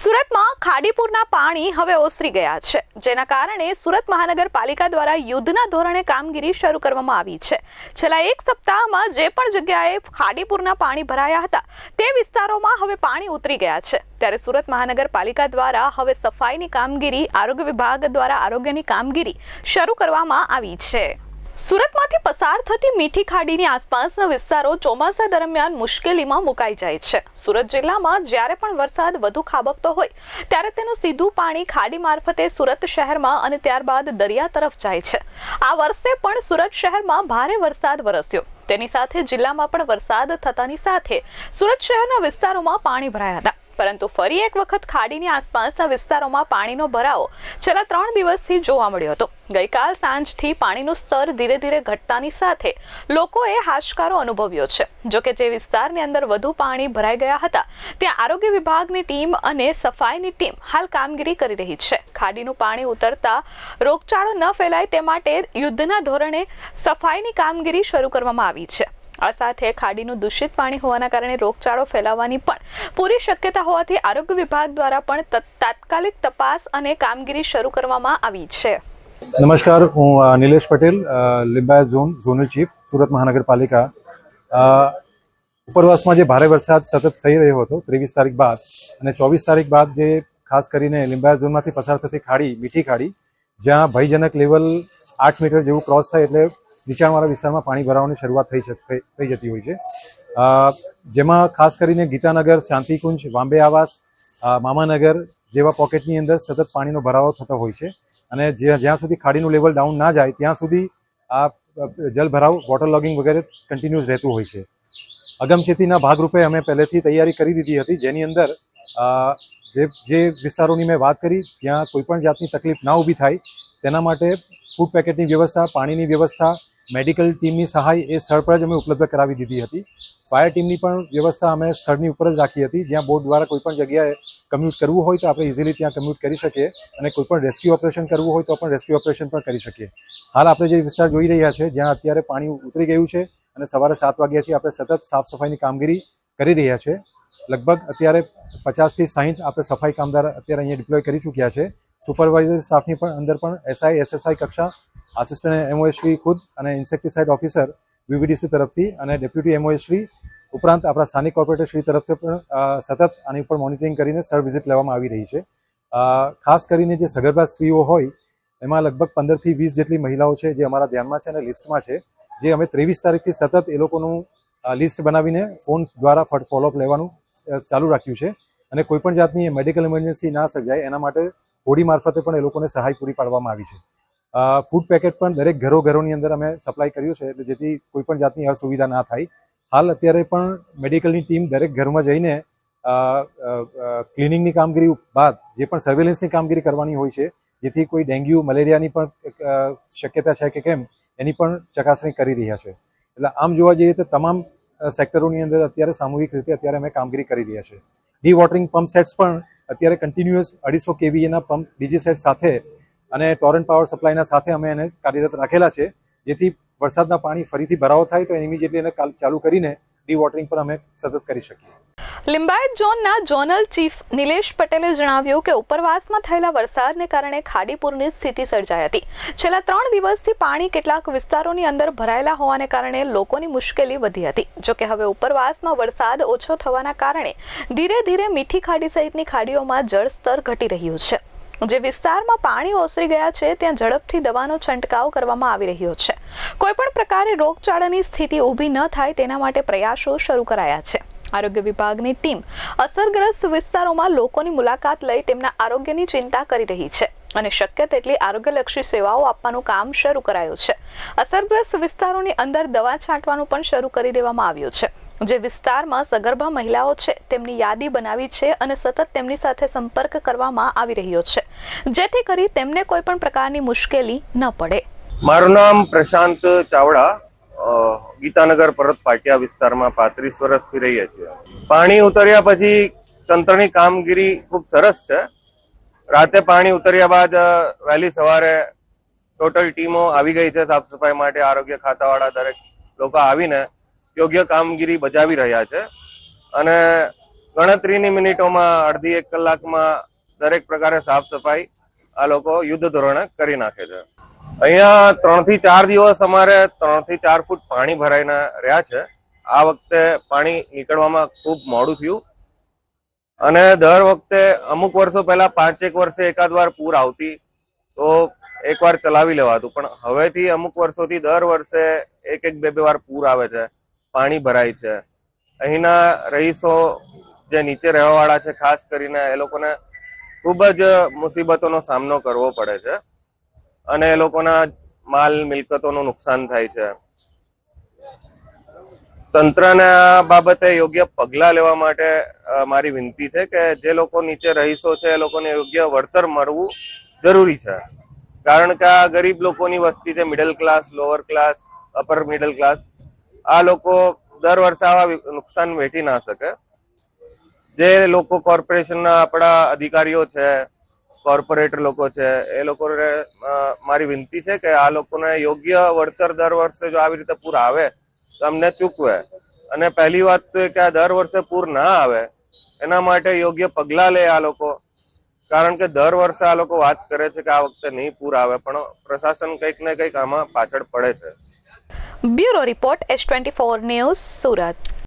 સુરતમાં ખાડીપુરના પાણી હવે ઓસરી ગયા છે, જેના કારણે સુરત મહાનગરપાલિકા દ્વારા યુદ્ધના ધોરણે કામગીરી શરૂ કરવામાં આવી છે. છેલ્લા એક સપ્તાહમાં જે પણ જગ્યાએ ખાડીપુરના પાણી ભરાયા હતા, તે વિસ્તારોમાં હવે પાણી ઉતરી ગયા છે. ત્યારે સુરત મહાનગરપાલિકા દ્વારા હવે સફાઈની કામગીરી, આરોગ્ય વિભાગ દ્વારા આરોગ્યની કામગીરી શરૂ કરવામાં આવી છે. સુરતમાંથી પસાર થતી મીઠી ખાડીની આસપાસના વિસ્તારો ચોમાસા દરમિયાન મુશ્કેલીમાં મુકાઈ જાય છે. સુરત જિલ્લામાં જ્યારે પણ વરસાદ વધુ ખાબકતો હોય, ત્યારે તેનું સીધું પાણી ખાડી મારફતે સુરત શહેરમાં અને ત્યારબાદ દરિયા તરફ જાય છે. આ વર્ષે પણ સુરત શહેરમાં ભારે વરસાદ વરસ્યો. તેની સાથે જિલ્લામાં પણ વરસાદ થતાની સાથે સુરત શહેરના વિસ્તારોમાં પાણી ભરાયા હતા. પરંતુ ફરી એક વખત ખાડીની આસપાસના વિસ્તારોમાં પાણીનો ભરાવો છેલ્લા ત્રણ દિવસથી જોવા મળ્યો હતો. ગઈકાલ સાંજથી પાણીનું સ્તર ધીરે ધીરે ઘટતાની સાથે લોકોએ હાશકારો અનુભવ્યો છે. જોકે જે વિસ્તારની અંદર વધુ પાણી ભરાઈ ગયા હતા, ત્યાં આરોગ્ય વિભાગની ટીમ અને સફાઈની ટીમ હાલ કામગીરી કરી રહી છે. ખાડીનું પાણી ઉતરતા રોગચાળો ન ફેલાય તે માટે યુદ્ધના ધોરણે સફાઈની કામગીરી શરૂ કરવામાં આવી છે. આ સાથે ખાડીનું દૂષિત પાણી હોવાના કારણે રોગચાળો ફેલાવવાની પણ પૂરી શક્યતા હોવાથી આરોગ્ય વિભાગ દ્વારા પણ તત- તાત્કાલિક તપાસ અને કામગીરી શરૂ કરવામાં આવી છે. નમસ્કાર, હું Nilesh Patel Limbayat zone, zonal chief, Surat મહાનગરપાલિકા. ઉપરવાસમાં જે ભારે વરસાદ સતત થઈ રહ્યો હતો, ત્રેવીસ તારીખ બાદ, અને ચોવીસ તારીખ બાદ જે ખાસ કરીને લિંબાયત ઝોનમાંથી પસાર થતી ખાડી, મીઠી ખાડી, જ્યાં ભયજનક લેવલ આઠ મીટર જેવું ક્રોસ થાય એટલે નીચાણવાળા વિસ્તારમાં પાણી ભરાવાની શરૂઆત થઈ થઈ જતી હોય છે. જેમાં ખાસ કરીને ગીતાનગર, શાંતિકુંજ, વાંબે આવાસ મામાનગર જેવા પોકેટની અંદર સતત પાણીનો ભરાવો થતો હોય છે. અને જ્યાં સુધી ખાડીનું લેવલ ડાઉન ના જાય, ત્યાં સુધી આ જલભરાવ વોટર લોગિંગ વગેરે કન્ટિન્યુઅસ રહેતું હોય છે. અગમચેતીના ભાગરૂપે અમે પહેલેથી તૈયારી કરી દીધી હતી, જેની અંદર જે જે વિસ્તારોની મેં વાત કરી, ત્યાં કોઈપણ જાતની તકલીફ ના ઊભી થાય, તેના માટે ફૂડ પેકેટની વ્યવસ્થા, પાણીની વ્યવસ્થા, મેડિકલ ટીમની સહાય એ સ્થળ પર જ અમે ઉપલબ્ધ કરાવી દીધી હતી. ફાયર ટીમની પણ વ્યવસ્થા અમે સ્થળની ઉપર જ રાખી હતી. જ્યાં બોટ દ્વારા કોઈપણ જગ્યાએ કમ્યુટ કરવું હોય તો આપણે ઇઝીલી ત્યાં કમ્યુટ કરી શકીએ અને કોઈ પણ રેસ્ક્યુ ઓપરેશન કરવું હોય તો પણ રેસ્ક્યુ ઓપરેશન પણ કરી શકીએ. હાલ આપણે જે વિસ્તાર જોઈ રહ્યા છે, જ્યાં અત્યારે પાણી ઉતરી ગયું છે અને સવારે સાત વાગ્યાથી આપણે સતત સાફ સફાઈની કામગીરી કરી રહ્યા છે. લગભગ અત્યારે પચાસથી સાહીઠ આપણે સફાઈ કામદાર અત્યારે અહીંયા ડિપ્લોય કરી ચૂક્યા છે. સુપરવાઇઝર સ્ટાફની પણ અંદર પણ એસઆઈ એસએસઆઈ કક્ષા આસિસ્ટન્ટ એમઓએશ્રી ખુદ અને ઇન્સેક્ટિસાઇડ ઓફિસર વીવીડીસી તરફથી અને ડેપ્યુટી એમઓએશ્રી ઉપરાંત આપણા સ્થાનિક કોર્પોરેટરશ્રી તરફથી પણ સતત આની ઉપર મોનિટરિંગ કરીને સર વિઝિટ લેવામાં આવી રહી છે. ખાસ કરીને જે સગર્ભા સ્ત્રીઓ હોય, એમાં લગભગ પંદરથી વીસ જેટલી મહિલાઓ છે જે અમારા ધ્યાનમાં છે અને લિસ્ટમાં છે, જે અમે ત્રેવીસ તારીખથી સતત એ લોકોનું લિસ્ટ બનાવીને ફોન દ્વારા ફોલોઅપ લેવાનું ચાલુ રાખ્યું છે. અને કોઈપણ જાતની મેડિકલ ઇમરજન્સી ના સર્જાય, એના માટે હોડી મારફતે પણ એ લોકોને સહાય પૂરી પાડવામાં આવી છે. ફૂડ પેકેટ પણ દરેક ઘરો ઘરોની અંદર અમે સપ્લાય કર્યું છે, એટલે જેથી કોઈ પણ જાતની અસુવિધા ના થાય. હાલ અત્યારે પણ મેડિકલની ટીમ દરેક ઘરમાં જઈને ક્લિનિંગની કામગીરી બાદ જે પણ સર્વેલન્સની કામગીરી કરવાની હોય છે, જેથી કોઈ ડેન્ગ્યુ, મલેરિયાની પણ શક્યતા છે કે કેમ, એની પણ ચકાસણી કરી રહ્યા છે. એટલે આમ જોવા જઈએ તો તમામ સેક્ટરોની અંદર અત્યારે સામૂહિક રીતે અત્યારે અમે કામગીરી કરી રહ્યા છે. ડી વોટરિંગ પંપ સેટ્સ પણ અત્યારે કન્ટિન્યુઅસ અઢીસો કેવીએના પંપ, ડીજી સેટ સાથે અને ટોરન્ટ પાવર સપ્લાયના સાથે અમે એને કાર્યરત રાખેલા છે. જેથી વરસાદના પાણી ફરીથી ભરાવો થાય તો ઇમિજિએટલી એને ચાલુ કરીને ડી વોટરિંગ પણ અમે સતત કરી શકીએ. લિંબાયત ઝોનના ઝોનલ ચીફ નિલેશ પટેલે જણાવ્યું કે ઉપરવાસમાં થયેલા વરસાદને કારણે ખાડીપુરની સ્થિતિ સર્જાઈ હતી. છેલ્લા ત્રણ દિવસથી પાણી કેટલાક વિસ્તારોની અંદર ભરાયેલા હોવાને કારણે લોકોની મુશ્કેલી વધી હતી. જોકે હવે ઉપરવાસમાં વરસાદ ઓછો થવાના કારણે ધીરે ધીરે મીઠી ખાડી સહિતની ખાડીઓમાં જળસ્તર ઘટી રહ્યું છે. જે વિસ્તારમાં પાણી ઓસરી ગયા છે, ત્યાં ઝડપથી દવાનો છંટકાવ કરવામાં આવી રહ્યો છે. કોઈપણ પ્રકારે રોગચાળાની સ્થિતિ ઊભી ન થાય તેના માટે પ્રયાસો શરૂ કરાયા છે. આરોગ્ય વિભાગની ટીમ અસરગ્રસ્ત વિસ્તારોમાં લોકોની મુલાકાત લઈ તેમના આરોગ્યની ચિંતા કરી રહી છે અને શક્ય તેટલી આરોગ્યલક્ષી સેવાઓ આપવાનું કામ શરૂ કરાયું છે. અસરગ્રસ્ત વિસ્તારોની અંદર દવા છાંટવાનું પણ શરૂ કરી દેવામાં આવ્યું છે. જે વિસ્તારમાં સગર્ભા મહિલાઓ છે, તેમની યાદી બનાવી છે અને સતત તેમની સાથે સંપર્ક કરવામાં આવી રહ્યો છે. જેથી કરી તેમને કોઈ પણ પ્રકારની મુશ્કેલી ન પડે. મારું નામ પ્રશાંત ચાવડા ગીતાનગર પરત પાટિયા વિસ્તારમાં પાંત્રીસ વર્ષથી રહીએ છીએ. પાણી ઉતર્યા પછી તંત્રની કામગીરી ખૂબ સરસ છે. રાતે પાણી ઉતર્યા બાદ વહેલી સવારે ટોટલ ટીમો આવી ગઈ છે સાફ સફાઈ માટે, આરોગ્ય ખાતાવાળા દરેક લોકો આવીને યોગ્ય કામગીરી બજાવી રહ્યા છે. અને ગણતરીની મિનિટોમાં અડધી એક કલાકમાં દરેક પ્રકારે સાફ સફાઈ આ લોકો યુદ્ધ ધોરણે કરી નાખે છે. અહીંયા ત્રણથી ચાર દિવસ અમારે ત્રણથી ચાર ફૂટ પાણી ભરાઈને રહ્યા છે. આ વખતે પાણી નીકળવામાં ખૂબ મોડું થયું. અને દર વખતે અમુક વર્ષો પહેલા પાંચ એક વર્ષે એકાદ વાર પૂર આવતી, તો એકવાર ચલાવી લેવાતું. પણ હવેથી અમુક વર્ષોથી દર વર્ષે એક એક બે બે વાર પૂર આવે છે, પાણી ભરાય છે. અહીંના રહીશો જે નીચે રહેવાવાળા છે, ખાસ કરીને એ લોકોને ખૂબ જ મુસીબતોનો સામનો કરવો પડે છે. અને એ લોકોના માલ મિલકતોનું નુકસાન થાય છે. તંત્રને આ બાબતે યોગ્ય પગલાં લેવા માટે મારી વિનંતી છે કે જે લોકો નીચે રહીશો છે, એ લોકોને યોગ્ય વળતર મળવું જરૂરી છે. કારણ કે આ ગરીબ લોકોની વસ્તી છે middle class lower class upper middle class આ લોકો દર વર્ષે આવા નુકસાન વેઠી ના શકે. જે લોકો કોર્પોરેશનના આપણા અધિકારીઓ છે કોર્પોરેટર લોકો છે, એ લોકોને મારી વિનંતી છે કે આ લોકોને યોગ્ય વળતર દર વર્ષે જો આવી રીતે પૂર આવે, તો અમને ચૂકવે. અને પહેલી વાત તો કે આ દર વર્ષે પૂર ના આવે, એના માટે યોગ્ય પગલાં લે આ લોકો. કારણ કે દર વર્ષે આ લોકો વાત કરે છે કે આ વખતે નહીં પૂર આવે, પણ પ્રશાસન કંઈક ને કંઈક આમાં પાછળ પડે છે. Bureau report S twenty four news Surat.